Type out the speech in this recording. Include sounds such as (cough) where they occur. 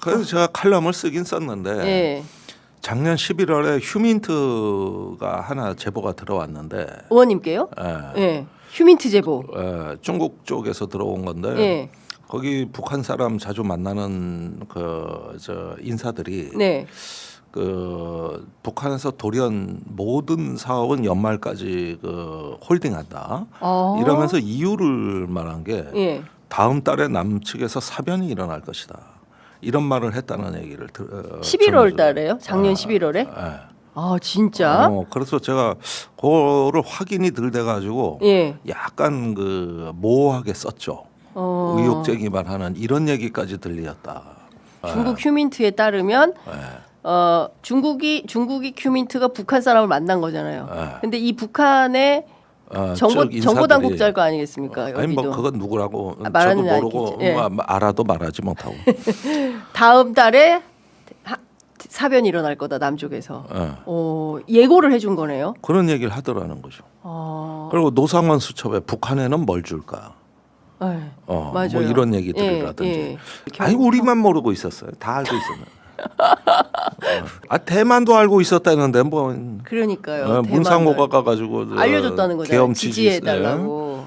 그래서 제가 칼럼을 쓰긴 썼는데 예. 작년 11월에 휴민트가 하나 제보가 들어왔는데 의원님께요? 예, 예. 휴민트 제보. 예, 중국 쪽에서 들어온 건데 예. 거기 북한 사람 자주 만나는 그 저 인사들이 네. 그 북한에서 돌연 모든 사업은 연말까지 그 홀딩한다 아. 이러면서 이유를 말한 게 예. 다음 달에 남측에서 사변이 일어날 것이다 이런 말을 했다는 얘기를 들. 어, 11월 전해줘요. 달에요? 작년 아, 11월에? 예. 아, 진짜? 어, 그래서 제가 그거를 확인이 들돼 가지고 예. 약간 그 모호하게 썼죠. 어. 제기만 하는 이런 얘기까지 들렸다. 중국 휴민트에 따르면 예. 어, 중국이 중국이 휴민트가 북한 사람을 만난 거잖아요. 예. 근데 이 북한의 어, 정보 정보 당국자일 거 아니겠습니까? 아니 여기도 뭐 그건 누구라고 아, 저도 모르고. 예. 뭐 알아도 말하지 못하고. (laughs) 다음 달에 하, 사변이 일어날 거다 남쪽에서. 예. 어, 예고를 해준 거네요. 그런 얘기를 하더라는 거죠. 어, 그리고 노상원 수첩에 북한에는 뭘 줄까? 예. 어, 맞아요. 뭐 이런 예, 얘기들이라든지. 예. 아니 우리만 모르고 있었어요. 다 알고 있었네. (laughs) 어. 아 대만도 알고 있었다는데 뭐 그러니까요. 어, 대만을 문상호가 가가지고 저 알려줬다는 거잖아요. 계엄 취지 지지해 달라고.